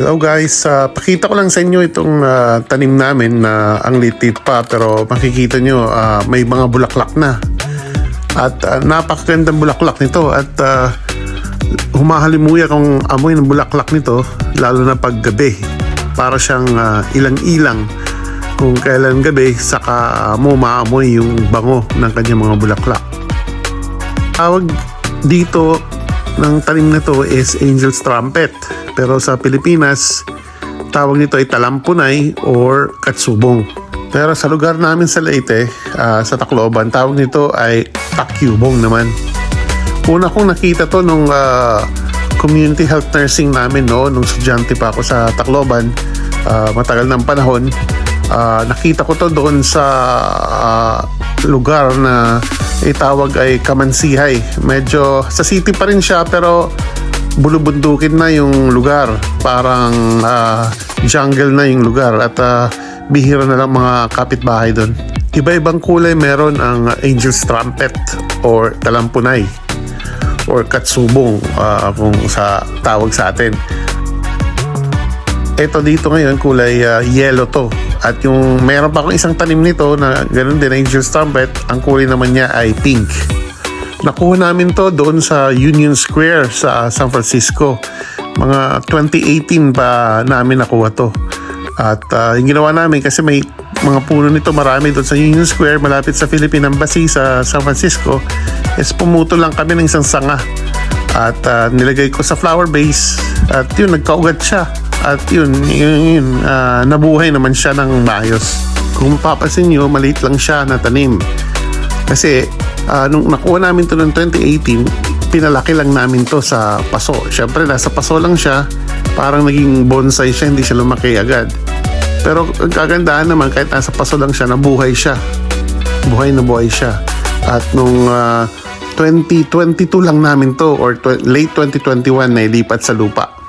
Hello guys, Ah, pakita ko lang sa inyo itong ah, tanim namin na ang litit pa pero makikita nyo ah, may mga bulaklak na. At uh, napakagandang bulaklak nito at ah, humahalimuya kung amoy ng bulaklak nito lalo na pag gabi. Para siyang ah, ilang-ilang kung kailan gabi saka mo maamoy yung bango ng kanyang mga bulaklak. Tawag dito ng tanim na to is Angel's Trumpet. Pero sa Pilipinas, tawag nito ay talampunay or katsubong. Pero sa lugar namin sa Leyte, ah, sa Tacloban, tawag nito ay takyubong naman. Una kong nakita to nung ah, community health nursing namin no, nung estudyante pa ako sa Tacloban, ah, matagal ng panahon. Ah, nakita ko to doon sa ah, lugar na itawag ay Kamansihay. Medyo sa city pa rin siya pero bulubundukin na yung lugar. Parang ah, jungle na yung lugar at ah, bihira na lang mga kapitbahay doon. Iba-ibang kulay meron ang Angel's Trumpet or Talampunay or Katsubong ah, kung sa tawag sa atin. Ito dito ngayon kulay ah, yellow to. At yung meron pa akong isang tanim nito na ganun din Angel's Trumpet, ang kulay naman niya ay pink. Nakuha namin to doon sa Union Square sa San Francisco. Mga 2018 pa namin nakuha to. At ah, yung ginawa namin kasi may mga puno nito marami doon sa Union Square malapit sa Philippine Embassy sa San Francisco is pumuto lang kami ng isang sanga at ah, nilagay ko sa flower base at yun nagkaugat siya at yun, yun, yun ah, nabuhay naman siya ng maayos kung mapapansin nyo maliit lang siya na tanim kasi ah, nung nakuha namin to noong 2018, pinalaki lang namin to sa paso. Siyempre, nasa paso lang siya. Parang naging bonsai siya, hindi siya lumaki agad. Pero ang kagandahan naman, kahit nasa paso lang siya, nabuhay siya. Buhay na buhay siya. At nung ah, 2022 lang namin to, or late 2021 na ilipat sa lupa.